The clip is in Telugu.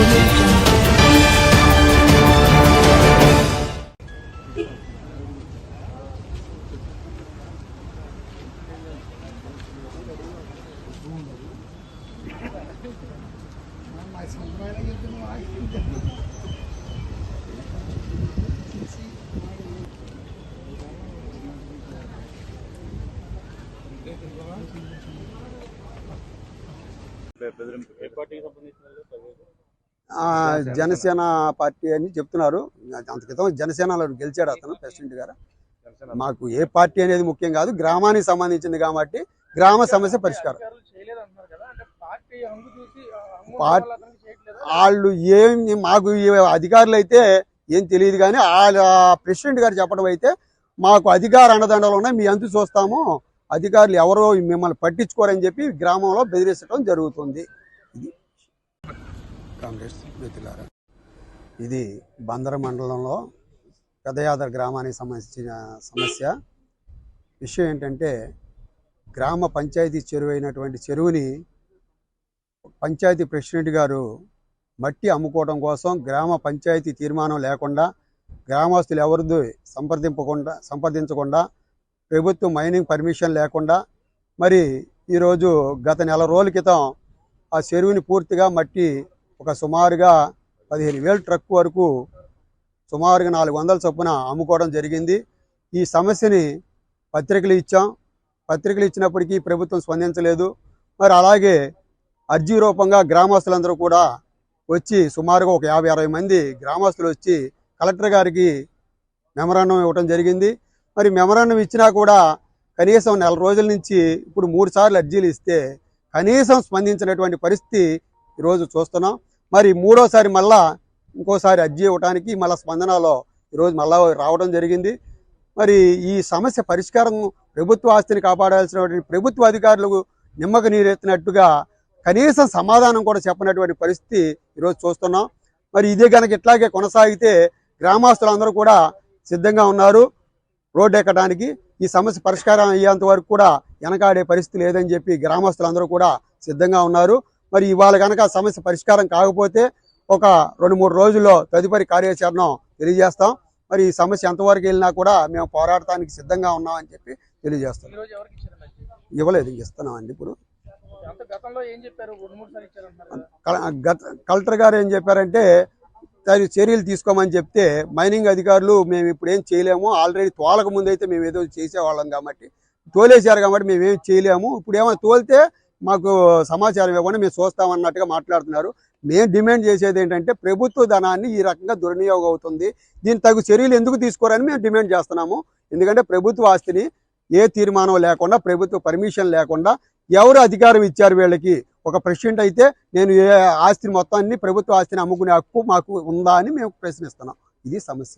audio jungle. ఏ పార్టీకి సంబంధించిన వాళ్ళు చదివారు? ఆ, జనసేన పార్టీ అని చెప్తున్నారు. అంత క్రితం జనసేనలో గెలిచాడు అతను ప్రెసిడెంట్ గారు. మాకు ఏ పార్టీ అనేది ముఖ్యం కాదు గ్రామానికి సంబంధించింది కాబట్టి గ్రామ సమస్య పరిష్కారం? వాళ్ళు ఏం మాకు అధికారులు అయితే ఏం తెలియదు కానీ వాళ్ళ ప్రెసిడెంట్ గారు చెప్పడం అయితే మాకు అధికార అండదండలు ఉన్నాయి మీ అంతు చూస్తాము. అధికారులు ఎవరో మిమ్మల్ని పట్టించుకోరని చెప్పి గ్రామంలో బెదిరించడం జరుగుతుంది. ఇది కాంగ్రెస్ మిత్రులారా ఇది బందర మండలంలో పెదయాదర్ గ్రామానికి సంబంధించిన సమస్య. విషయం ఏంటంటే గ్రామ పంచాయతీ చెరువు అయినటువంటి చెరువుని పంచాయతీ ప్రెసిడెంట్ గారు మట్టి అమ్ముకోవడం కోసం గ్రామ పంచాయతీ తీర్మానం లేకుండా గ్రామస్తులు ఎవరిది సంప్రదింపకుండా సంప్రదించకుండా ప్రభుత్వం మైనింగ్ పర్మిషన్ లేకుండా మరి ఈరోజు గత నెల రోజుల క్రితం ఆ చెరువుని పూర్తిగా మట్టి ఒక సుమారుగా పదిహేను వేల ట్రక్ వరకు సుమారుగా నాలుగు వందల చొప్పున అమ్ముకోవడం జరిగింది. ఈ సమస్యని పత్రికలు ఇచ్చాం. పత్రికలు ఇచ్చినప్పటికీ ప్రభుత్వం స్పందించలేదు. మరి అలాగే అర్జీ రూపంగా గ్రామస్తులందరూ కూడా వచ్చి సుమారుగా ఒక యాభై అరవై మంది గ్రామస్తులు వచ్చి కలెక్టర్ గారికి మెమరాండం ఇవ్వడం జరిగింది. మరి మెమరాండం ఇచ్చినా కూడా కనీసం నెల రోజుల నుంచి ఇప్పుడు మూడు సార్లు అర్జీలు ఇస్తే కనీసం స్పందించినటువంటి పరిస్థితి ఈరోజు చూస్తున్నాం. మరి మూడోసారి మళ్ళా ఇంకోసారి అర్జీ ఇవ్వడానికి మళ్ళీ స్పందనలో ఈరోజు మళ్ళా రావడం జరిగింది. మరి ఈ సమస్య పరిష్కారం ప్రభుత్వ ఆస్తిని కాపాడాల్సినటువంటి ప్రభుత్వ అధికారులకు నిమ్మక నీరెత్తినట్టుగా కనీసం సమాధానం కూడా చెప్పనటువంటి పరిస్థితి ఈరోజు చూస్తున్నాం. మరి ఇదే కనుక ఇట్లాగే కొనసాగితే గ్రామస్తులందరూ కూడా సిద్ధంగా ఉన్నారు. రోడ్డు ఎక్కడానికి ఈ సమస్య పరిష్కారం అయ్యేంత వరకు కూడా వెనకాడే పరిస్థితి లేదని చెప్పి గ్రామస్తులందరూ కూడా సిద్ధంగా ఉన్నారు. మరి ఇవాళ కనుక సమస్య పరిష్కారం కాకపోతే ఒక రెండు మూడు రోజుల్లో తదుపరి కార్యాచరణ తెలియజేస్తాం. మరి ఈ సమస్య ఎంతవరకు వెళ్ళినా కూడా మేము పోరాడటానికి సిద్ధంగా ఉన్నామని చెప్పి తెలియజేస్తాం? ఇవ్వలేదు ఇంక ఇస్తున్నామండి ఇప్పుడు. గత కలెక్టర్ గారు ఏం చెప్పారంటే చర్యలు తీసుకోమని చెప్తే మైనింగ్ అధికారులు మేము ఇప్పుడు ఏం చేయలేము ఆల్రెడీ తోలక ముందు అయితే మేము ఏదో చేసేవాళ్ళం కాబట్టి తోలేశారు కాబట్టి మేము ఏం చేయలేము. ఇప్పుడు ఏమైనా తోలితే మాకు సమాచారం ఇవ్వకుండా మేము చూస్తామన్నట్టుగా మాట్లాడుతున్నారు. మేము డిమాండ్ చేసేది ఏంటంటే ప్రభుత్వ ధనాన్ని ఈ రకంగా దుర్వినియోగం అవుతుంది దీని తగు చర్యలు ఎందుకు తీసుకోరని మేము డిమాండ్ చేస్తున్నాము. ఎందుకంటే ప్రభుత్వ ఆస్తిని ఏ తీర్మానం లేకుండా ప్రభుత్వ పర్మిషన్ లేకుండా ఎవరు అధికారం ఇచ్చారు వీళ్ళకి? ఒక ప్రెసిడెంట్ అయితే నేను ఏ ఆస్తిని మొత్తాన్ని ప్రభుత్వ ఆస్తిని అమ్ముకునే హక్కు మాకు ఉందా అని మేము ప్రశ్నిస్తున్నాం. ఇది సమస్య.